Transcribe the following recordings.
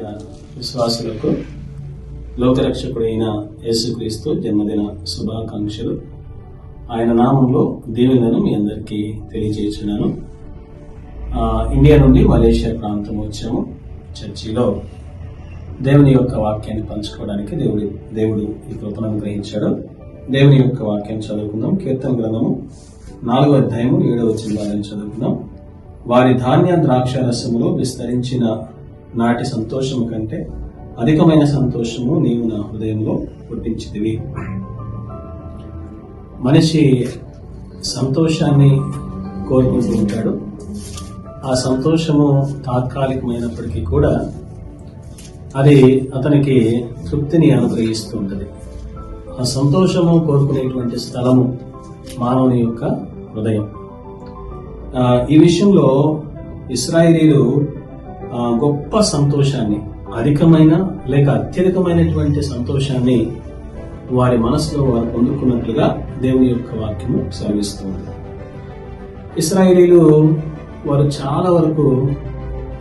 ప్రియ విశ్వాసులకు లోకరక్షకుడైన యేసుక్రీస్తు జన్మదిన శుభాకాంక్షలు. ఆయన నామంలో దీవెనలను మీ అందరికీ తెలియజేస్తున్నాను. ఇండియా నుండి మలేషియా ప్రాంతం వచ్చాము. చర్చిలో దేవుని యొక్క వాక్యాన్ని పంచుకోవడానికి దేవుడి దేవుడు ఈ కృపను అనుగ్రహించాడు. దేవుని యొక్క వాక్యం చదువుకుందాం. కీర్తన గ్రంథము నాలుగో అధ్యాయము ఏడవ చిన్న చదువుకుందాం. వారి ధాన్య ద్రాక్ష రసములో విస్తరించిన నాటి సంతోషము కంటే అధికమైన సంతోషము నీవు నా హృదయంలో పుట్టించితివి. మనిషి సంతోషాన్ని కోరుకుంటూ ఉంటాడు. ఆ సంతోషము తాత్కాలికమైనప్పటికీ కూడా అది అతనికి తృప్తిని అనుగ్రహిస్తూ ఉంటుంది. ఆ సంతోషము కోరుకునేటువంటి స్థలము మానవుని యొక్క హృదయం. ఈ విషయంలో ఇస్రాయిలీలు గొప్ప సంతోషాన్ని అధికమైన లేక అత్యధికమైనటువంటి సంతోషాన్ని వారి మనసులో వారు పొందుకున్నట్లుగా దేవుని యొక్క వాక్యము సెలవిస్తుంది. ఇస్రాయేలీలు వారు చాలా వరకు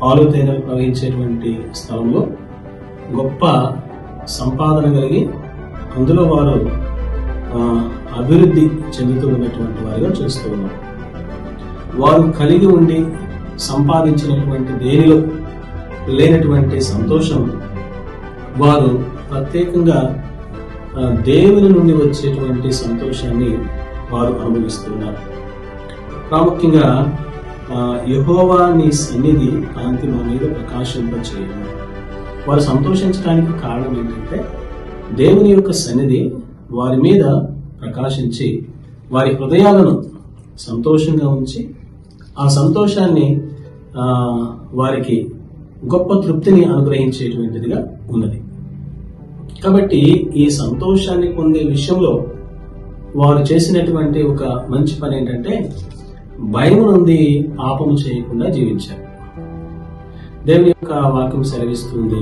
పాలు తేనెలు ప్రవహించేటువంటి స్థలంలో గొప్ప సంపాదన కలిగి అందులో వారు అభివృద్ధి చెందుతున్నటువంటి వారిగా చూస్తూ ఉన్నారు. వారు కలిగి ఉండి సంపాదించినటువంటి దేనిలో లేనటువంటి సంతోషం వారు ప్రత్యేకంగా దేవుని నుండి వచ్చేటువంటి సంతోషాన్ని వారు అనుభవిస్తున్నారు. ప్రాముఖ్యంగా యహోవా నీ సన్నిధి కాంతి మా మీద ప్రకాశింపచేయము వారు సంతోషించడానికి కారణం ఏంటంటే దేవుని యొక్క సన్నిధి వారి మీద ప్రకాశించి వారి హృదయాలను సంతోషంగా ఉంచి ఆ సంతోషాన్ని వారికి గొప్ప తృప్తిని అనుగ్రహించేటువంటిదిగా ఉన్నది. కాబట్టి ఈ సంతోషాన్ని పొందే విషయంలో వారు చేసినటువంటి ఒక మంచి పని ఏంటంటే భయం నుండి పాపము చేయకుండా జీవించారు దేవుని యొక్క వాక్యం సెలవిస్తుంది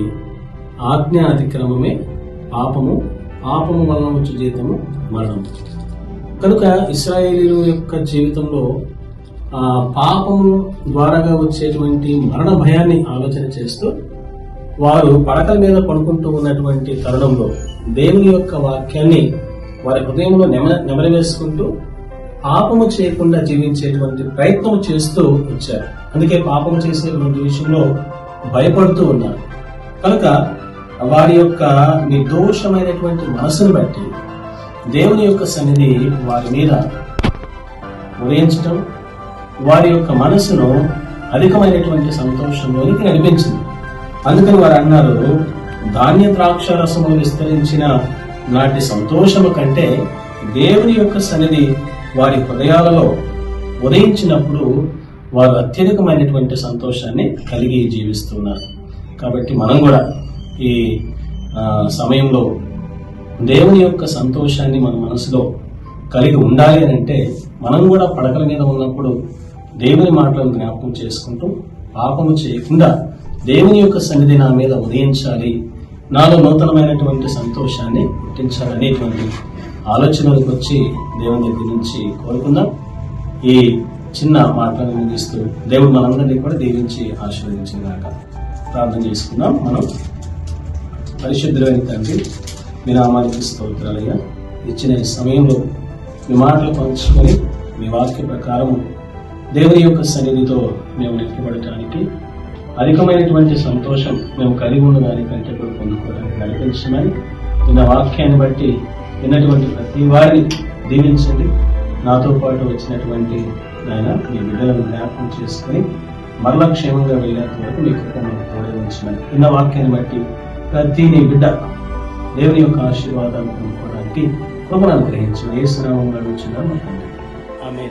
ఆజ్ఞ అతిక్రమమే పాపము పాపము వలన వచ్చే జీవితము మరణం కనుక ఇస్రాయేలీల యొక్క జీవితంలో పాపము ద్వారాగా వచ్చేటువంటి మరణ భయాన్ని ఆలోచన చేస్తూ వారు పడకల మీద పడుకుంటూ ఉన్నటువంటి తరుణంలో దేవుని యొక్క వాక్యాన్ని వారి హృదయంలో నెమ నెమరవేసుకుంటూ పాపము చేయకుండా జీవించేటువంటి ప్రయత్నం చేస్తూ వచ్చారు. అందుకే పాపము చేసేటువంటి విషయంలో భయపడుతూ ఉన్నారు. కనుక వారి యొక్క నిర్దోషమైనటువంటి మనసును బట్టి దేవుని యొక్క సన్నిధి వారి మీద ఉదయించటం వారి యొక్క మనసును అధికమైనటువంటి సంతోషంలోనికి నడిపించింది. అందుకని వారు అన్నారు ధాన్య ద్రాక్ష రసము విస్తరించిన నాటి సంతోషము కంటే దేవుని యొక్క సన్నిధి వారి హృదయాలలో ఉదయించినప్పుడు వారు అత్యధికమైనటువంటి సంతోషాన్ని కలిగి జీవిస్తున్నారు. కాబట్టి మనం కూడా ఈ సమయంలో దేవుని యొక్క సంతోషాన్ని మన మనసులో కలిగి ఉండాలి అని అంటే మనం కూడా పడకల మీద ఉన్నప్పుడు దేవుని మాటలను జ్ఞాపకం చేసుకుంటూ పాపము చేయకుండా దేవుని యొక్క సన్నిధి నా మీద ఉదయించాలి. నాలో నూతనమైనటువంటి సంతోషాన్ని పుట్టించాలనేటువంటి ఆలోచనలకు వచ్చి దేవుని దగ్గర నుంచి కోరుకుందాం. ఈ చిన్న మాటలను ముగిస్తూ దేవుడు మనందరినీ కూడా దీవించి ఆశీర్వదించినాక ప్రార్థన చేసుకుందాం. మనం పరిశుద్ధులైన తండ్రి మీ నామానికి స్తోత్రాలయ్యా. ఇచ్చిన సమయంలో మీ మాటలు పంచుకొని మీ వాక్య ప్రకారం దేవుని యొక్క సన్నిధితో మేము నిలబడటానికి అధికమైనటువంటి సంతోషం మేము కలిగి ఉండడానికంటే కూడా పొందుకోవడానికి నడిపించమని నిన్న వాక్యాన్ని బట్టి విన్నటువంటి ప్రతి వారిని దీవించండి. నాతో పాటు వచ్చినటువంటి నాయన మీ బిడ్డలను జ్ఞాపకం చేసుకొని మరలా క్షేమంగా వెళ్ళేంత వరకు మీ కృపను మాకు విన్న వాక్యాన్ని బట్టి ప్రతి నీ బిడ్డ దేవుని యొక్క ఆశీర్వాదాలు పొందుకోవడానికి కృపను అనుగ్రహించమని ఏ స్నామంలో అడుగుతున్నాను ఆమె